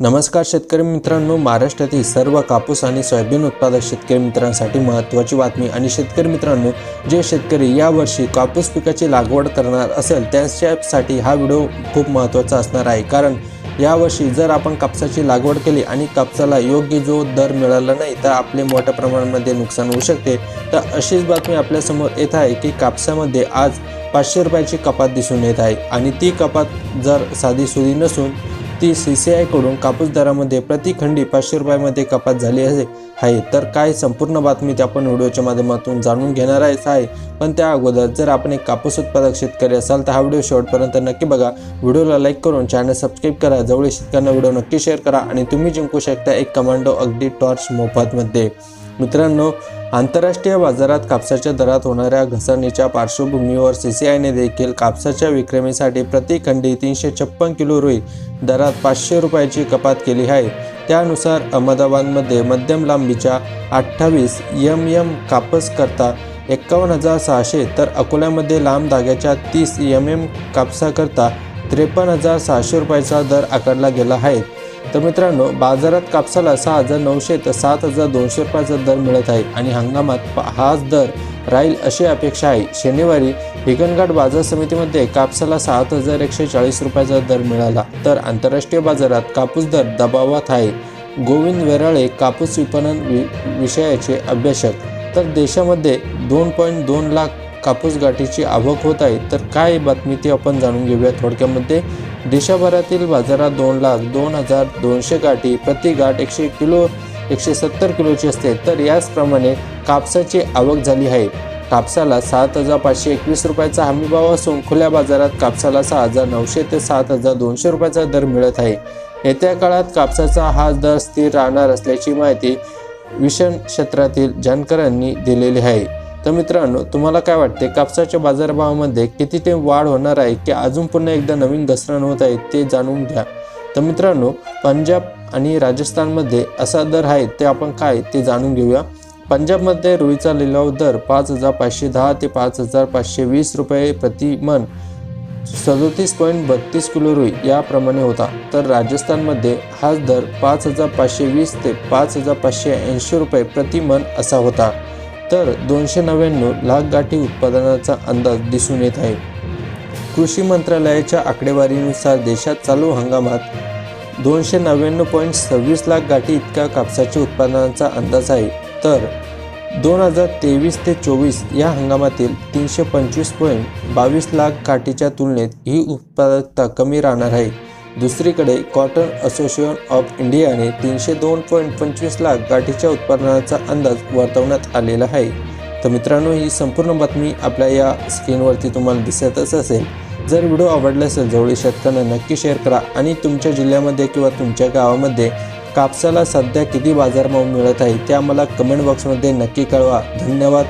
नमस्कार शेतकरी मित्रांनो महाराष्ट्रातील सर्व कापूस आणि सोयाबीन उत्पादक शेतकरी मित्रांसाठी महत्त्वाची बातमी आणि शेतकरी मित्रांनो जे शेतकरी यावर्षी कापूस पिकाची लागवड करणार असेल त्यांच्यासाठी हा व्हिडिओ खूप महत्त्वाचा असणार आहे. कारण यावर्षी जर आपण कापसाची लागवड केली आणि कापसाला योग्य जो दर मिळाला नाही तर आपले मोठ्या प्रमाणामध्ये नुकसान होऊ शकते. तर अशीच बातमी आपल्यासमोर येत आहे की कापसामध्ये आज पाचशे रुपयाची कपात दिसून येत आहे आणि ती कपात जर साधी सुधी नसून ती सी सी आयकडून कापूस दरामध्ये प्रति खंडी पाचशे रुपयामध्ये कपात झाली आहे. तर काय संपूर्ण बातमी ते आपण व्हिडिओच्या माध्यमातून जाणून घेणार आहेच आहे पण त्या अगोदर जर आपण एक कापूस उत्पादक शेतकरी असाल तर हा व्हिडिओ शेवटपर्यंत नक्की बघा. व्हिडिओला लाईक करून चॅनल सबस्क्राईब करा. जवळील शेतकऱ्यांना व्हिडिओ नक्की शेअर करा आणि तुम्ही जिंकू शकता एक कमांडो अगदी टॉर्च मोफतमध्ये. मित्रांनो आंतरराष्ट्रीय बाजारात कापसाच्या दरात होणाऱ्या घसरणीच्या पार्श्वभूमीवर सी सी आयने देखील कापसाच्या विक्रमीसाठी प्रति खंडी तीनशे छप्पन किलो रुई दरात पाचशे रुपयाची कपात केली आहे. त्यानुसार अहमदाबादमध्ये मध्यम लांबीच्या अठ्ठावीस एम एम कापस करता एक्कावन्न हजार सहाशे तर अकोल्यामध्ये लांब धाग्याच्या तीस एम एम कापसाकरता त्रेपन्न हजार सहाशे रुपयाचा दर आकारला गेला आहे. तर मित्रांनो बाजारात कापसाला सहा हजार नऊशे तर सात हजार दोनशे रुपयाचा दर मिळत आहे आणि हंगामात हाच दर राहील अशी अपेक्षा आहे. शनिवारी हिगणघाट बाजार समितीमध्ये कापसाला सात हजार एकशे चाळीस रुपयाचा दर मिळाला. तर आंतरराष्ट्रीय बाजारात कापूस दर दबावात आहे. गोविंद वेराळे कापूस विपणन वि विषयाचे अभ्यासक. तर देशामध्ये दोन पॉईंट दोन लाख कापूस गाठीची आवक होत आहे. तर काय बातमी ती आपण जाणून घेऊया थोडक्यामध्ये. देशभरातील बाजारात दोन लाख दोन हजार दोनशे गाठी प्रति गाठ एकशे किलो एकशे सत्तर किलोची असते. तर याचप्रमाणे कापसाची आवक झाली आहे. कापसाला सात हजार पाचशे एकवीस रुपयाचा हमीभाव असून खुल्या बाजारात कापसाला सहा हजार नऊशे ते सात हजार दोनशे रुपयाचा दर मिळत आहे. येत्या काळात कापसाचा हा दर स्थिर राहणार असल्याची माहिती विषण क्षेत्रातील जानकरांनी दिलेली आहे. तर मित्रांनो तुम्हाला काय वाटते? कापसाच्या बाजारभावामध्ये किती ते वाढ होणार आहे की अजून पुन्हा एकदा नवीन घसरण होत आहे ते जाणून घ्या. तर मित्रांनो पंजाब आणि राजस्थानमध्ये असा दर आहे ते आपण काय ते जाणून घेऊया. पंजाबमध्ये रुईचा लिलाव दर पाच हजार पाचशे दहा ते पाच हजार पाचशे वीस रुपये प्रति मन. सदोतीस पॉईंट बत्तीस किलो रुई याप्रमाणे होता. तर राजस्थानमध्ये हाच दर पाच हजार पाचशे वीस ते पाच हजार पाचशे ऐंशी रुपये प्रति मन असा होता. तर दोनशे नव्याण्णव लाख गाठी उत्पादनाचा अंदाज दिसून येत आहे. कृषी मंत्रालयाच्या आकडेवारीनुसार देशात चालू हंगामात दोनशे नव्याण्णव पॉईंट सव्वीस लाख गाठी इतक्या कापसाच्या उत्पादनाचा अंदाज आहे. तर दोन हजार तेवीस ते चोवीस या हंगामातील तीनशे पंचवीस पॉईंट बावीस लाख गाठीच्या तुलनेत ही उत्पादकता कमी राहणार आहे. दुसरीकडे कॉटन असोसिएशन ऑफ इंडियाने तीनशे दोन पॉईंट पंचवीस लाख गाठीच्या उत्पादनाचा अंदाज वर्तवण्यात आलेला आहे. तर मित्रांनो ही संपूर्ण बातमी आपल्या या स्क्रीनवरती तुम्हाला दिसतच असेल. जर व्हिडिओ आवडला असेल जवळील शेतकऱ्यांना नक्की शेअर करा आणि तुमच्या जिल्ह्यामध्ये किंवा तुमच्या गावामध्ये कापसाला सध्या किती बाजारभाव मिळत आहे ते आम्हाला कमेंट बॉक्समध्ये नक्की कळवा. धन्यवाद.